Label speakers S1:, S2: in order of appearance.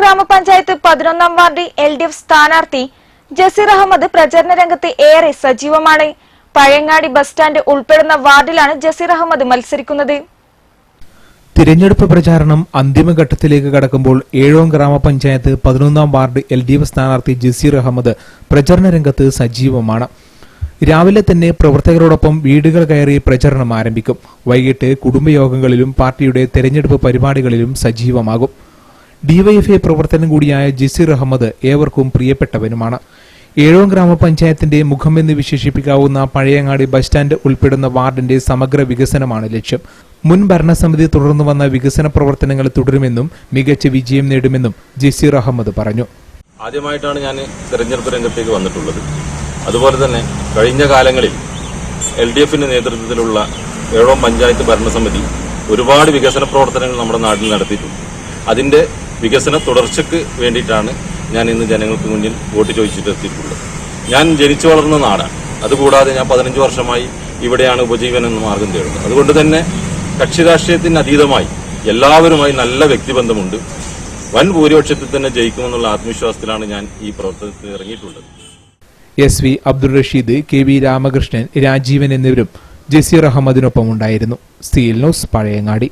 S1: ഗ്രാമപഞ്ചായത്ത് പതിനൊന്നാം ward L D F സ്ഥാനാർത്ഥി ജസീർ അഹമ്മദ് പ്രചരണ രംഗത്ത് ഏറെ സജീവമാണ്. പഴയങ്ങാടി ബസ് സ്റ്റാൻഡ് ഉൾപ്പെടുന്ന വാർഡിലാണ് ജസീർ അഹമ്മദ് മത്സരിക്കുന്നത്.
S2: തിരഞ്ഞെടുപ്പ് പ്രചാരണം അന്തിമഘട്ടത്തിലേക്ക് കടക്കുമ്പോൾ ഏഴോം ഗ്രാമപഞ്ചായത്ത് പതിനൊന്നാം വാർഡ് എൽ ഡി എഫ് സ്ഥാനാർത്ഥി ജസീർ അഹമ്മദ് പ്രചരണ രംഗത്ത് സജീവമാണ്. രാവിലെ തന്നെ പ്രവർത്തകരോടൊപ്പം വീടുകൾ കയറി പ്രചരണം ആരംഭിക്കും. വൈകിട്ട് കുടുംബയോഗങ്ങളിലും പാർട്ടിയുടെ തെരഞ്ഞെടുപ്പ് പരിപാടികളിലും സജീവമാകും. ഡിവൈഎഫ്ഐ പ്രവർത്തനം കൂടിയായ ജസീർ അഹമ്മദ് ഏവർക്കും പ്രിയപ്പെട്ടവനുമാണ്. ഏഴോം ഗ്രാമപഞ്ചായത്തിന്റെ മുഖമെന്ന് വിശേഷിപ്പിക്കാവുന്ന പഴയങ്ങാടി ബസ് സ്റ്റാൻഡ് ഉൾപ്പെടുന്ന വാർഡിന്റെ സമഗ്ര വികസനമാണ് ലക്ഷ്യം. മുൻ ഭരണസമിതി തുടർന്നു വന്ന വികസന പ്രവർത്തനങ്ങൾ തുടരുമെന്നും മികച്ച വിജയം നേടുമെന്നും ജസീർ അഹമ്മദ് പറഞ്ഞു.
S3: ആദ്യമായിട്ടാണ് ഞാൻ തെരഞ്ഞെടുപ്പ് രംഗത്തേക്ക് വന്നിട്ടുള്ളത്. അതുപോലെ തന്നെ കഴിഞ്ഞ കാലങ്ങളിൽ എൽ ഡി എഫിന്റെ നേതൃത്വത്തിലുള്ള ഏഴോം പഞ്ചായത്ത് ഭരണസമിതി ഒരുപാട് വികസന പ്രവർത്തനങ്ങൾ നമ്മുടെ നാട്ടിൽ നടത്തിയിട്ടുണ്ട്. അതിന്റെ വികസന തുടർച്ചയ്ക്ക് വേണ്ടിയിട്ടാണ് ഞാൻ ഇന്ന് ജനങ്ങൾക്ക് മുന്നിൽ വോട്ട് ചോദിച്ചിട്ട് എത്തിയിട്ടുള്ളത് ഞാൻ ജനിച്ചു വളർന്ന നാടാണ്. അതുകൂടാതെ ഞാൻ പതിനഞ്ച് വർഷമായി ഇവിടെയാണ് ഉപജീവന മാർഗം തേടുന്നത്. അതുകൊണ്ട് തന്നെ കക്ഷി രാഷ്ട്രീയത്തിന് അതീതമായി എല്ലാവരുമായി നല്ല വ്യക്തിബന്ധമുണ്ട്. വൻ ഭൂരിപക്ഷത്തിൽ തന്നെ ജയിക്കുമെന്നുള്ള ആത്മവിശ്വാസത്തിലാണ് ഞാൻ ഈ പ്രവർത്തനത്തിൽ ഇറങ്ങിയിട്ടുള്ളത്.
S2: S V Abdul Rasheed K V Ramakrishnan Rajeevan എന്നിവരും ജസീർ അഹമ്മദിനൊപ്പം ഉണ്ടായിരുന്നു സ്റ്റീൽ ന്യൂസ് പഴയങ്ങാടി.